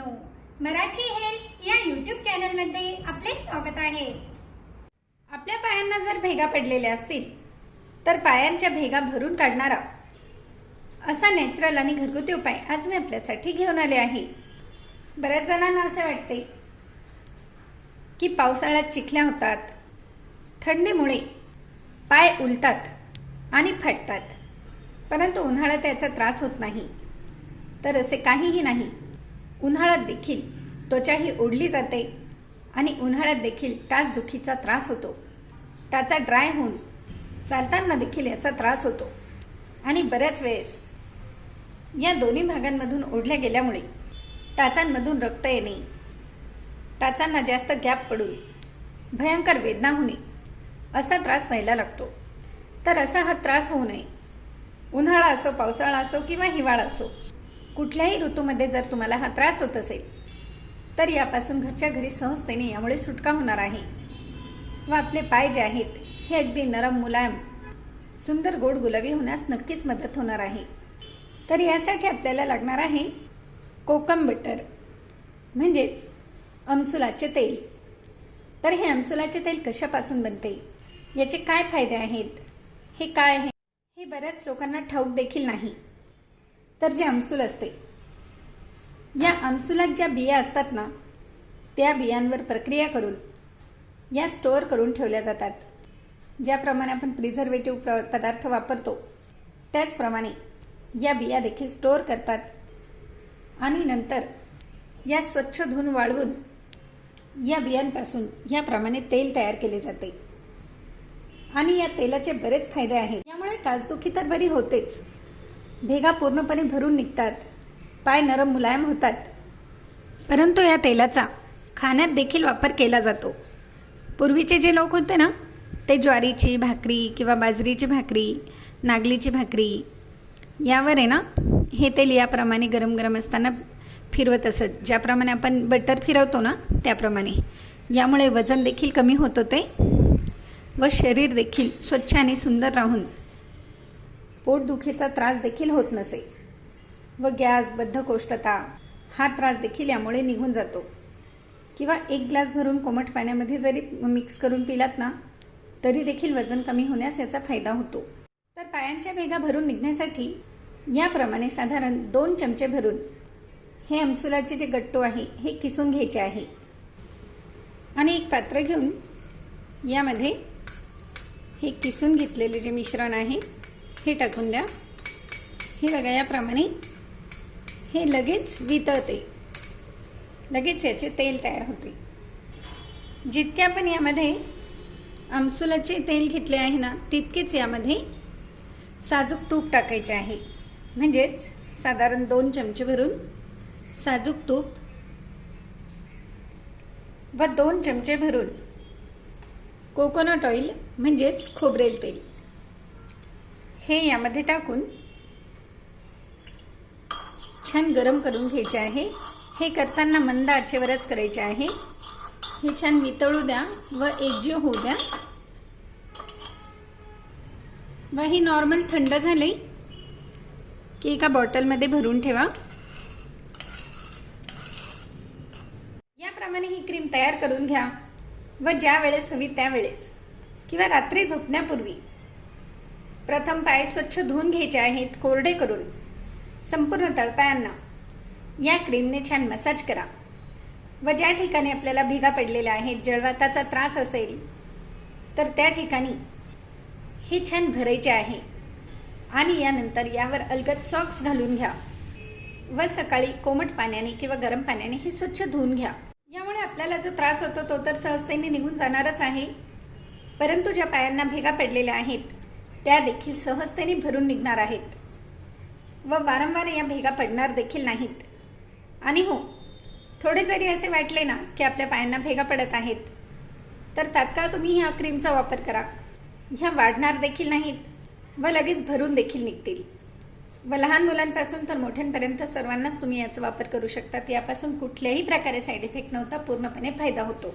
Marathi health या YouTube चॅनलमध्ये आपले स्वागत आहे. आपल्या पायांना जर भेगा पडलेल्या असतील तर पायांच्या भेगा भरून काढणारा असा नॅचरल आणि घरगुती उपाय आज मी आपल्यासाठी घेऊन आले आहे. बऱ्याच जणांना असे वाटते की पावसाळ्यात चिखल्या होतात थंडीमुळे पाय उलतात आणि फाटतात. परंतु उन्हाळ्यात याचा त्रास होत नाही. तर असे काहीही नाही. उन्हाळ्यात देखील त्वचाही ओढली जाते आणि उन्हाळ्यात देखील टाचदुखीचा त्रास होतो. टाचा ड्राय होऊन चालताना देखील याचा त्रास होतो. आणि बऱ्याच वेळेस या दोन्ही भागांमधून ओढल्या गेल्यामुळे टाचांमधून रक्त येणे टाचांना जास्त गॅप पडून भयंकर वेदना होणे असा त्रास व्हायला लागतो. तर असा हा त्रास होऊ नये. उन्हाळा असो पावसाळा असो किंवा हिवाळा असो कुठल्याही ऋतूमध्ये जर तुम्हाला हा त्रास होत असेल तर यापासून घरच्या घरी सहजतेने यामुळे सुटका होणार आहे. व आपले पाय जे आहेत हे अगदी नरम मुलायम सुंदर गोड गुलाबी होण्यास नक्कीच मदत होणार आहे. तर यासाठी आपल्याला लागणार आहे कोकम बटर म्हणजेच अमसुलाचे तेल. तर हे अमसुलाचे तेल कशापासून बनते? याचे काय फायदे आहेत? हे काय आहे? हे बऱ्याच लोकांना ठाऊक देखील नाही. तर जे अमसूल असते. या अमसुलात ज्या बिया असतात ना त्या बियांवर प्रक्रिया करून या स्टोअर करून ठेवल्या जातात. ज्याप्रमाणे आपण प्रिझर्वेटिव्ह प्र पदार्थ वापरतो त्याचप्रमाणे या बिया देखील स्टोअर करतात. आणि नंतर या स्वच्छ धुवून वाळवून या बियांपासून याप्रमाणे तेल तयार केले जाते. आणि या तेलाचे बरेच फायदे आहेत. यामुळे काजदुखी तर बरी होतेच. भेगा पूर्णपणे भरून निघतात. पाय नरम मुलायम होतात. परंतु या तेलाचा खाण्यात देखील वापर केला जातो. पूर्वीचे जे लोक होते ना ते ज्वारीची भाकरी किंवा बाजरीची भाकरी नागलीची भाकरी यावर आहे ना हे तेल याप्रमाणे गरम गरम असताना फिरवत असत. ज्याप्रमाणे आपण बटर फिरवतो ना त्याप्रमाणे. यामुळे वजन देखील कमी होत होते व शरीर देखील स्वच्छ आणि सुंदर राहून पोटदुखीचा त्रास देखील होत नसे व गॅस बद्धकोष्ठता हा त्रास देखील यामुळे निघून जातो. किंवा एक ग्लास भरून कोमट पाण्यामध्ये जरी मिक्स करून पिलात ना तरी देखील वजन कमी होण्यास याचा फायदा होतो. तर पायांच्या भेगा भरून निघण्यासाठी याप्रमाणे साधारण दोन चमचे भरून हे अमसुलाचे जे गट्टू आहे हे किसून घ्यायचे आहे. आणि एक पात्र घेऊन यामध्ये हे किसून घेतलेले जे मिश्रण आहे हे टाकून द्या. हे बघा याप्रमाणे हे लगेच वितळते. लगेच याचे तेल तयार होते. जितके आपण यामध्ये आमसुलाचे तेल घेतले आहे ना तितकेच यामध्ये साजूक तूप टाकायचे आहे. म्हणजेच साधारण दोन चमचे भरून साजूक तूप व दोन चमचे भरून कोकोनट ऑइल म्हणजेच खोबरेल तेल. हे यामध्ये टाकून छान गरम करून घ्यायचे आहे. हे करताना मंद आचेवरच करायचे आहे. हे छान वितळू द्या व एकजीव होऊ द्या. व ही नॉर्मल थंड झाले की एका बॉटलमध्ये भरून ठेवा. याप्रमाणे ही क्रीम तयार करून घ्या. व ज्या वेळेस हवी त्यावेळेस. किंवा रात्री झोपण्यापूर्वी. प्रथम पाय स्वच्छ धुवून घ्यायचे आहेत कोरडे करून. संपूर्ण तळपायांना या क्रीमने छान मसाज करा. व ज्या ठिकाणी आपल्याला भेगा पडलेल्या आहेत जळवाताचा त्रास असेल तर त्या ठिकाणी हे छान भरायचे आहे. आणि यानंतर यावर अलगद सॉक्स घालून घ्या. व सकाळी कोमट पाण्याने किंवा गरम पाण्याने हे स्वच्छ धुवून घ्या. यामुळे आपल्याला जो त्रास होतो तो तर सहजतेने निघून जाणारच आहे. परंतु ज्या पायांना भेगा पडलेल्या आहेत त्या देखील सहजतेने भरून निघणार आहेत. व वारंवार या भेगा पडणार देखील नाहीत. आणि हो थोडे जरी असे वाटले ना की आपल्या पायांना भेगा पडत आहेत तर तात्काळ तुम्ही ह्या क्रीमचा वापर करा. ह्या वाढणार देखील नाहीत व लगेच भरून देखील निघतील. व लहान मुलांपासून तर मोठ्यांपर्यंत सर्वांनाच तुम्ही याचा वापर करू शकतात यापासून कुठल्याही प्रकारे साईड इफेक्ट नव्हता पूर्णपणे फायदा होतो.